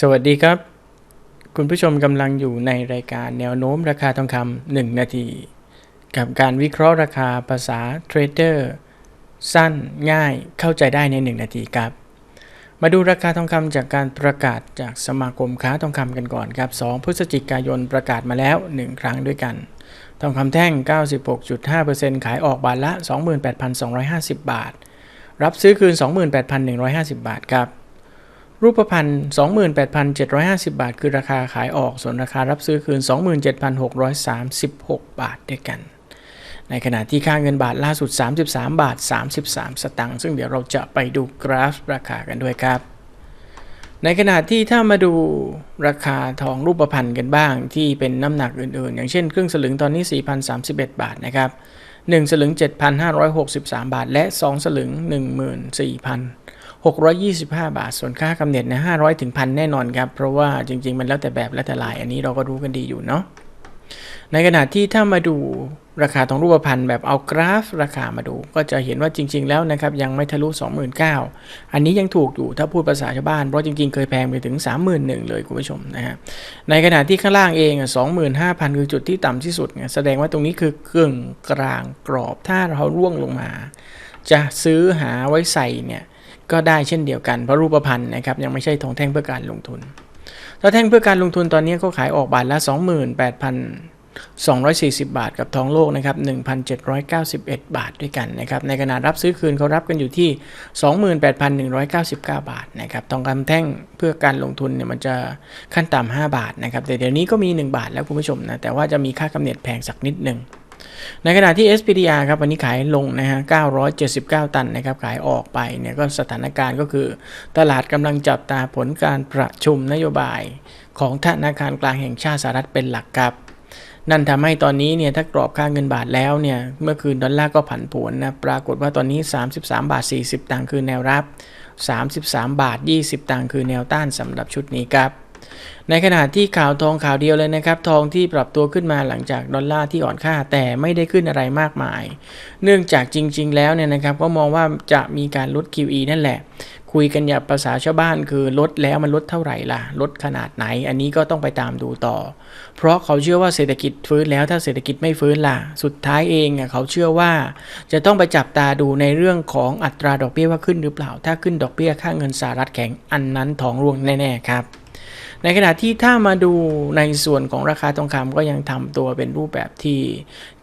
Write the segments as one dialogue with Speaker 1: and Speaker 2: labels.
Speaker 1: สวัสดีครับ คุณผู้ชมกำลังอยู่ในรายการแนวโน้มราคาทองคำ1นาที กับการวิเคราะห์ราคาภาษาเทรดเดอร์สั้นง่ายเข้าใจได้ใน 1 นาทีครับ มาดูราคาทองคำจากการประกาศจากสมาคมค้าทองคำกันก่อนครับ 2 พฤศจิกายนประกาศมาแล้ว 1 ครั้งด้วยกัน ทองคำแท่ง 96.5%ขายออกบาทละ 28,250 บาท รับซื้อคืน 28,150 บาทครับ รูปพรรณ28,750 บาท คือราคาขายออก ส่วนราคารับซื้อคืน 27,636 บาทด้วยกัน ในขณะที่ค่าเงินบาทล่าสุด 33 บาท 33 สตางค์ ซึ่งเดี๋ยวเราจะไปดูกราฟราคากันด้วยครับ ในขณะที่ถ้ามาดูราคาทองรูปพรรณกันบ้างที่เป็นน้ำหนักอื่นๆ อย่างเช่น ครึ่งสลึงตอนนี้ 4,031 บาทนะครับ 1 สลึง 7,563 บาท และ 2 สลึง 625 บาท ส่วนค่ากำเนิดนะ500ถึงพันแน่นอนครับ เพราะว่าจริง ๆ มันแล้วแต่แบบแล้วแต่ลาย อันนี้เราก็รู้กันดีอยู่เนาะในขณะที่ถ้ามาดูราคาทองรูปพรรณแบบเอากราฟราคามาดู ก็จะเห็นว่าจริง ๆ แล้วนะครับยังไม่ทะลุ 29,000 อันนี้ยังถูกอยู่ถ้าพูดภาษาชาวบ้าน เพราะจริง ๆ เคยแพงไปถึง 31,000 เลยคุณผู้ชมนะฮะในขณะที่ข้างล่างเองอะ25,000 คือจุดที่ต่ำที่สุด แสดงว่าตรงนี้คือกึ่งกลางกรอบถ้าเราร่วงลงมา จะซื้อหาไว้ใส่เนี่ย ก็ได้เช่นเดียวกันเพราะรูปพรรณนะครับยังไม่ใช่ทองแท่งเพื่อการลงทุนถ้าแท่งเพื่อการลงทุนตอนนี้ก็ขายออกบาทละ 28,240 บาทกับทองโลกนะครับ1,791 บาทด้วยกันนะครับในขณะรับซื้อคืนเขารับกันอยู่ที่ 28,199 บาทนะครับทองคำแท่งเพื่อการลงทุนเนี่ยมันจะขั้นต่ำ5บาทนะครับแต่เดี๋ยวนี้ก็มี 1 บาทแล้วคุณผู้ชมนะแต่ว่าจะมีค่ากำเนิดแพงสักนิดหนึ่ง ในขณะที่ SPDR ครับวันนี้ขายลงนะฮะ 979 ตันนะครับ ขายออกไปเนี่ยก็สถานการณ์ก็คือ ตลาดกำลังจับตาผลการประชุมนโยบายของธนาคารกลางแห่งชาติสหรัฐเป็นหลักครับ นั่นทำให้ตอนนี้เนี่ยถ้ากรอบค่าเงินบาทแล้วเนี่ยเมื่อคืนดอลลาร์ก็ผันผวนนะปรากฏว่าตอนนี้ 33 บาท 40 ตังค์คือแนวรับ 33 บาท 20 ตังค์คือแนวต้านสำหรับชุดนี้ครับ ในขณะที่ข่าวทองข่าวเดียวเลยนะครับ ทองที่ปรับตัวขึ้นมาหลังจากดอลลาร์ที่อ่อนค่าแต่ไม่ได้ขึ้นอะไรมากมาย เนื่องจากจริง ๆ แล้วเนี่ยนะครับ ก็มองว่าจะมีการลด QE นั่นแหละ คุยกันอย่างภาษาชาวบ้านคือลดแล้วมันลดเท่าไหร่ล่ะ ลดขนาดไหน อันนี้ก็ต้องไปตามดูต่อ เพราะเขาเชื่อว่าเศรษฐกิจฟื้นแล้วถ้าเศรษฐกิจไม่ฟื้นล่ะ สุดท้ายเองอะเขาเชื่อว่า จะต้องไปจับตาดูในเรื่องของอัตราดอกเบี้ยว่าขึ้นหรือเปล่า ถ้าขึ้นดอกเบี้ยค่าเงินสหรัฐแข็งอันนั้นทองร่วงแน่ๆครับ ในขณะที่ถ้ามาดูในส่วนของราคาทองคำก็ยังทำตัวเป็นรูปแบบที่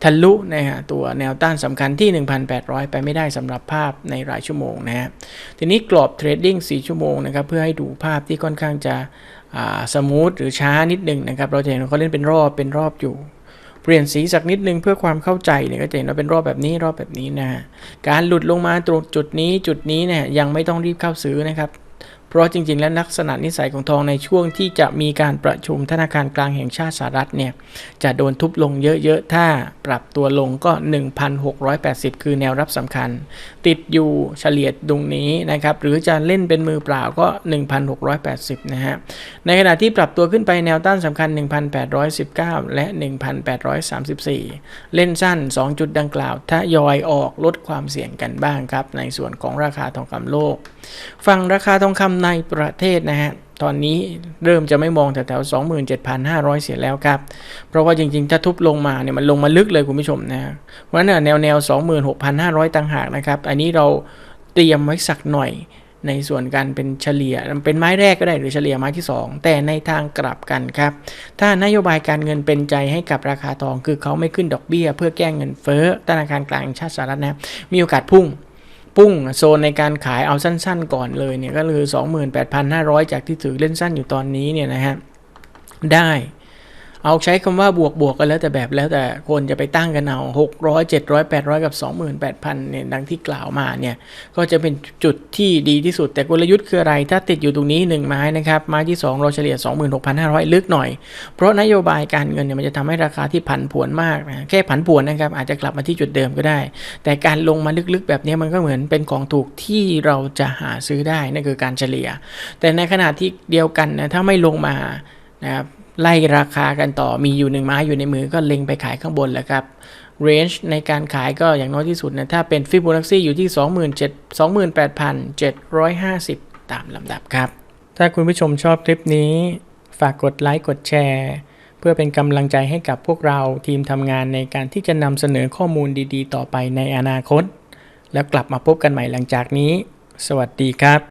Speaker 1: ทะลุนะฮะตัวแนวต้านสำคัญที่ 1,800 ไปไม่ได้สำหรับภาพในรายชั่วโมงนะฮะทีนี้กรอบเทรดดิ้ง4ชั่วโมงนะครับเพื่อให้ดูภาพที่ค่อนข้างจะสมูทหรือช้านิดหนึ่งนะครับเราจะเห็นเขาเล่นเป็นรอบเป็นรอบอยู่เปลี่ยนสีสักนิดนึงเพื่อความเข้าใจเนี่ยก็จะเห็นว่าเป็นรอบแบบนี้รอบแบบนี้นะฮะการหลุดลงมาตรงจุดนี้จุดนี้เนี่ยยังไม่ต้องรีบเข้าซื้อนะครับ ราะจริงๆ แล้วลักษณะนิสัยของทองในช่วงที่จะมีการประชุมธนาคารกลางแห่งชาติสหรัฐเนี่ยจะโดนทุบลงเยอะๆ ถ้าปรับตัวลงก็ 1,680 คือแนวรับสำคัญ ติดอยู่เฉลี่ยตรงนี้นะครับหรือจะเล่นเป็นมือเปล่าก็ 1,680 นะฮะในขณะที่ปรับตัวขึ้นไปแนวต้านสำคัญ 1,819 และ 1,834 เล่นสั้น 2 จุดดังกล่าวถ้ายอยออกลดความเสี่ยงกันบ้างครับในส่วนของราคาทองคำโลก ฝั่งราคาทองคำในประเทศนะฮะตอนนี้เริ่มจะไม่มองแถวๆ27,500 เสียแล้วครับ เพราะว่าจริงๆ ถ้าทุบลงมาเนี่ยมันลงมาลึกเลยคุณผู้ชมนะเพราะฉะนั้นแนวแนว 26,500 ต่างหากนะครับ อันนี้เราเตรียมไว้สักหน่อยในส่วนการเป็นเฉลี่ยเป็นไม้แรกก็ได้หรือเฉลี่ยไม้ที่ 2 แต่ในทางกลับกันครับ ถ้านโยบายการเงินเป็นใจให้กับราคาทอง คือเขาไม่ขึ้นดอกเบี้ย เพื่อแก้เงินเฟ้อธนาคารกลางแห่งชาติสหรัฐนะมีโอกาสพุ่ง พุ่งโซนในการขายเอาสั้นๆก่อนเลยเนี่ยก็คือ 28,500 จากที่ถือเล่นสั้นอยู่ตอนนี้เนี่ยนะฮะได้ เอาใช้คำว่าบวกบวกกันแล้วแต่แบบแล้วแต่คนจะไปตั้งกันเอา600 700 800 กับ 28,000เนี่ยดังที่กล่าวมาเนี่ยก็จะเป็นจุดที่ดีที่สุดแต่กลยุทธ์คืออะไร ถ้าติดอยู่ตรงนี้ 1 ไม้นะครับ ไม้ที่ 2 เราเฉลี่ย 26,500 ลึกหน่อย เพราะนโยบายการเงินเนี่ยมันจะทำให้ราคาที่ผันผวนมากนะแค่ผันผวนนะครับอาจจะกลับมาที่จุดเดิมก็ได้ แต่การลงมาลึกๆ แบบนี้มันก็เหมือนเป็นของถูกที่เราจะหาซื้อได้นั่นคือการเฉลี่ย แต่ในขณะที่เดียวกันนะถ้าไม่ลงมานะครับ ไล่ราคากันต่อมีอยู่หนึ่งไม้อยู่ในมือก็เล็งไปขายข้างบนแหละครับเรนจ์ในการขายก็อย่างน้อยที่สุดนะถ้าเป็นฟิโบนัชชีอยู่ที่27 28,750 ตามลำดับครับ ถ้าคุณผู้ชมชอบคลิปนี้ ฝากกดไลค์กดแชร์ เพื่อเป็นกำลังใจให้กับพวกเราทีมทำงานในการที่จะนำเสนอข้อมูลดีๆ ต่อไปในอนาคต แล้วกลับมาพบกันใหม่หลังจากนี้ สวัสดีครับ